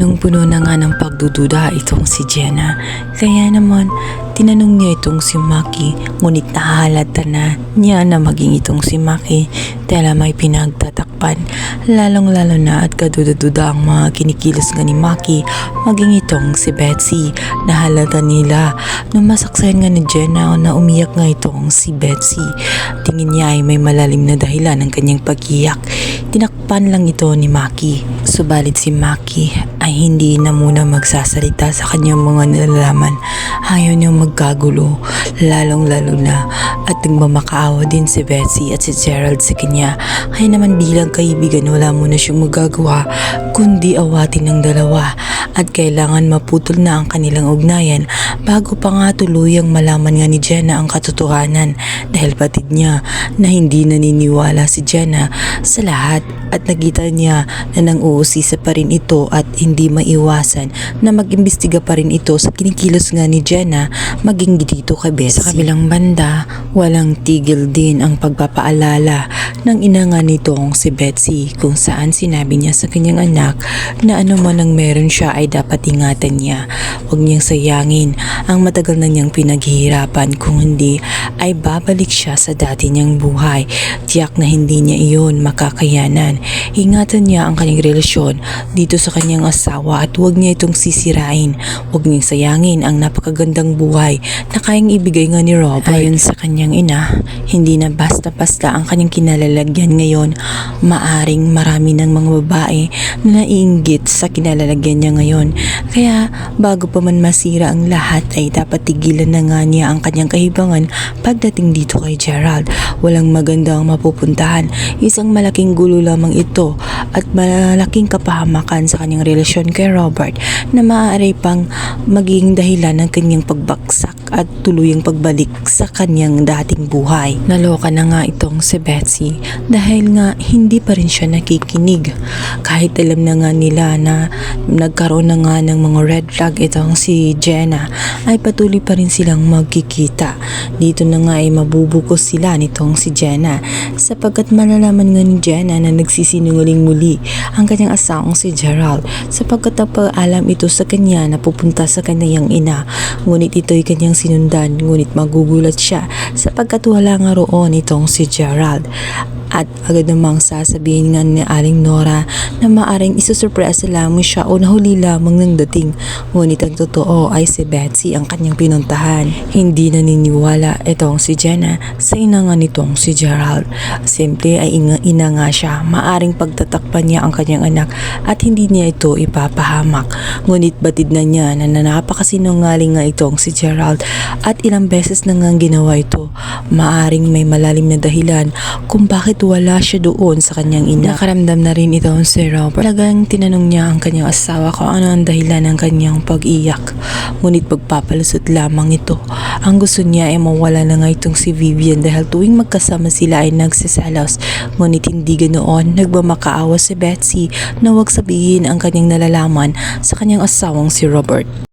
Punong-puno na nga ng pagdududa itong si Jenna. Kaya naman, tinanong niya itong si Maki, ngunit nahalata na niya na maging itong si Maki dahil may pinagtatakpan. Lalong-lalo na at kaduda-duda ang mga kinikilos nga ni Maki, maging itong si Betsy. Nahalata nila nung masaksayan nga ni Jenna na umiyak nga itong si Betsy. Tingin niya ay may malalim na dahilan ng kanyang pag-iyak. Tinakpan lang ito ni Maki. Subalit si Maki ay hindi na muna magsasalita sa kanyang mga nalalaman. Ayaw niyang magkagulo, lalong-lalo na at nagmamakaawa din si Betsy at si Gerald sa kanya. Kaya naman bilang kaibigan wala muna siyang magagawa kundi awatin ng dalawa at kailangan maputol na ang kanilang ugnayan bago pa nga tuluyang malaman nga ni Jenna ang katotohanan dahil batid niya na hindi naniniwala si Jenna sa lahat at nakita niya na nang uusisa pa rin ito at hindi maiwasan na mag-imbestiga pa rin ito sa kinikilos nga ni Jenna maging dito kay Bessie. Sa kabilang banda, walang tigil din ang pagpapaalala ng ina nga nitong si Betsy kung saan sinabi niya sa kanyang anak na ano man ang meron siya ay dapat ingatan niya. Huwag niyang sayangin ang matagal na niyang pinaghihirapan kung hindi ay babalik siya sa dati niyang buhay. Tiyak na hindi niya iyon makakayanan. Ingatan niya ang kanyang relasyon dito sa kanyang asawa at huwag niya itong sisirain. Huwag niyang sayangin ang napakagandang buhay na kayang ibigay nga ni Robert. Ayon sa kanyang ina, hindi na basta-basta ang kanyang kinalalagyan ngayon. Maaring marami ng mga babae na naiinggit sa kinalalagyan niya ngayon. Kaya bago pa man masira ang lahat ay dapat tigilan na nga niya ang kanyang kahibangan pagdating dito kay Gerald. Walang maganda ang mapupuntahan. Isang malaking gulo lamang ito at malaking kapahamakan sa kanyang relasyon kay Robert na maaari pang maging dahilan ng kanyang pagbaksak at tuluyang pagbalik sa kanyang dating buhay. Naloka na nga itong si Betsy dahil nga hindi pa rin siya nakikinig. Kahit alam na nga nila na nagkaroon na nga ng mga red flag itong si Jenna ay patuloy pa rin silang magkikita. Dito na nga ay mabubukos sila nitong si Jenna sapagkat malalaman nga ni Jenna na nagsisinungaling muli ang kanyang asawang si Gerald sapagkat napaalam ito sa kanya na pupunta sa kanyang ina ngunit ito'y kanyang sinundan ngunit magugulat siya sapagkat wala nga roon itong si Gerald at agad namang sasabihin nga ni Aling Nora na maaring isusurpresa lamang siya o nahuli lamang ng dating. Ngunit ang totoo ay si Betsy ang kanyang pinuntahan. Hindi naniniwala itong si Jenna sa ina nga nitong si Gerald. Simple ay ina, ina nga siya. Maaring pagtatakpan niya ang kanyang anak at hindi niya ito ipapahamak. Ngunit batid na niya na napakasinungaling nga itong si Gerald at ilang beses na nga ginawa ito. Maaring may malalim na dahilan kung bakit wala siya doon sa kanyang ina. Nakaramdam na rin ito si Robert. Talagang tinanong niya ang kanyang asawa kung ano ang dahilan ng kanyang pag-iyak. Ngunit pagpapalusot lamang ito. Ang gusto niya ay mawala na nga itong si Vivian dahil tuwing magkasama sila ay nagsiselos. Ngunit hindi ganoon, nagmamakaawa si Betsy na huwag sabihin ang kanyang nalalaman sa kanyang asawang si Robert.